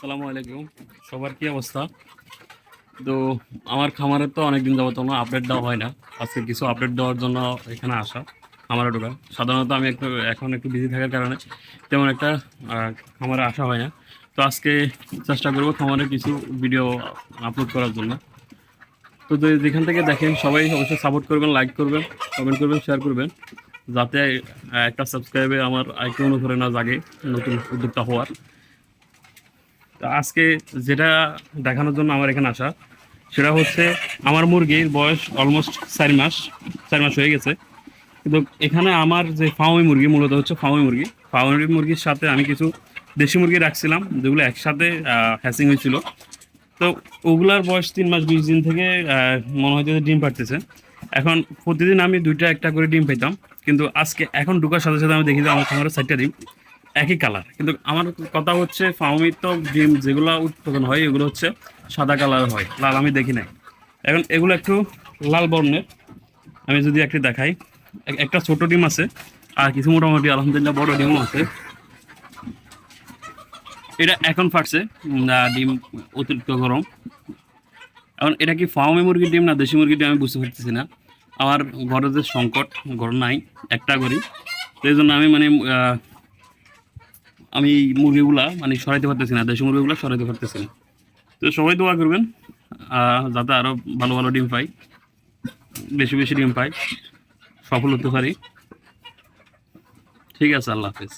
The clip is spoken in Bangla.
আসসালামু আলাইকুম। সবার কি অবস্থা? তো আমার খামারে তো অনেকদিন যাবত কোনো আপডেট দেওয়া হয় না। আজকে কিছু আপডেট দেওয়ার জন্য এখানে আসা, খামারে ঢোকা। সাধারণত আমি একটু, এখন একটু বিজি থাকার কারণে তেমন একটা খামারে আসা হয় না। তো আজকে চেষ্টা করব খামারে কিছু ভিডিও আপলোড করার জন্য। তো যেখান থেকে দেখেন সবাই অবশ্যই সাপোর্ট করবেন লাইক করবেন কমেন্ট করবেন শেয়ার করবেন। যাতে একটা সাবস্ক্রাইবে আমার অনুপ্রেরণা না জাগে নতুন উদ্যোক্তা হওয়ার। তো আজকে যেটা দেখানোর জন্য আমার এখানে আসা, সেটা হচ্ছে আমার মুরগির বয়স অলমোস্ট চার মাস চার মাস হয়ে গেছে। কিন্তু এখানে আমার যে ফাউমি মুরগি, মূলত হচ্ছে ফাউমি মুরগি। ফাউমি মুরগির সাথে আমি কিছু দেশি মুরগি রাখছিলাম, যেগুলো একসাথে হ্যাসিং হয়েছিল। তো ওগুলার বয়স তিন মাস, বিশ দিন থেকে মনে হয় যে ডিম পাড়তেছে। এখন প্রতিদিন আমি দুইটা একটা করে ডিম পেতাম কিন্তু আজকে এখন ঢুকার সাথে সাথে আমি দেখি যে আমার খামারের চারটা ডিম। একই কালার কিন্তু আমার কথা হচ্ছে ফাউমির তো ডিম যেগুলো উৎপাদন হয়, এগুলো হচ্ছে সাদা কালার হয়। লাল আমি দেখি নাই। এখন এগুলো একটু লাল বর্ণের। আমি যদি একটি দেখাই একটা ছোট ডিম আছে, আর কিছু মোটামুটি আলহামদুলিল্লাহ বড় ডিমও আছে। এটা এখন ফাটছে ডিম অতিরিক্ত গরম। এখন এটা কি ফার্মে মুরগির ডিম না দেশি মুরগির ডিম আমি বুঝতে পারতেছি না। আমার ঘরে যে সংকট, ঘর নাই, একটা করি সেই জন্য আমি মানে আমি মুরগিগুলা মানে সরাইতে পারতেছি না, দেশি মুরগিগুলা সরাইতে পারতেছি না। তো সবাই দোয়া করবেন যাতে আরও ভালো ভালো ডিম পাই, বেশি বেশি ডিম পাই, সফল হতে পারি। ঠিক আছে, আল্লাহ হাফিজ।